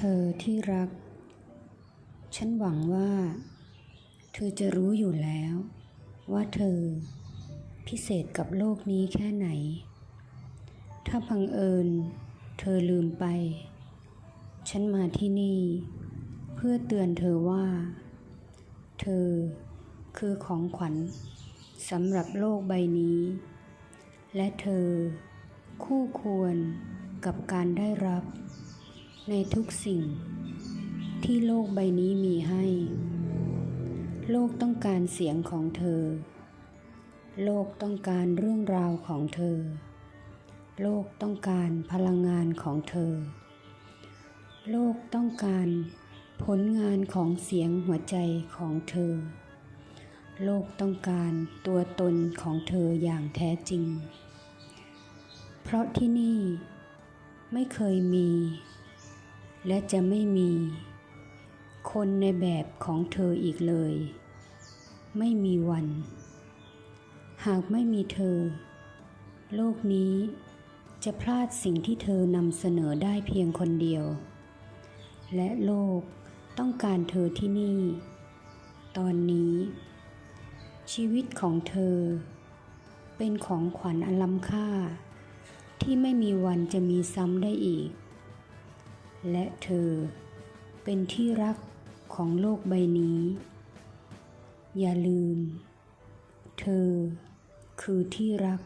เธอที่รัก ฉันหวังว่า เธอจะรู้อยู่แล้ว ว่าเธอ พิเศษกับโลกนี้แค่ไหน ถ้าบังเอิญ เธอลืมไป ฉันมาที่นี่ เพื่อเตือนเธอว่า เธอคือของขวัญสำหรับโลกใบนี้ และเธอคู่ควรกับการได้รับ ในทุกสิ่ง ที่โลกใบนี้มีให้ โลกต้องการเสียงของเธอ โลกต้องการเรื่องราวของเธอ โลกต้องการพลังงานของเธอ โลกต้องการผลงานของเสียงหัวใจของเธอ โลกต้องการตัวตนของเธออย่างแท้จริง เพราะที่นี่ไม่เคยมี และจะไม่มี คนในแบบของเธออีกเลย ไม่มีวัน หากไม่มีเธอ โลกนี้จะพลาดสิ่งที่เธอนำเสนอได้เพียงคนเดียว และโลกต้องการเธอที่นี่ ตอนนี้ ชีวิตของเธอ เป็นของขวัญอันล้ำค่า ที่ไม่มีวันจะมีซ้ำได้อีก และเธอเป็นที่รักของโลกใบนี้ อย่าลืม เธอคือที่รัก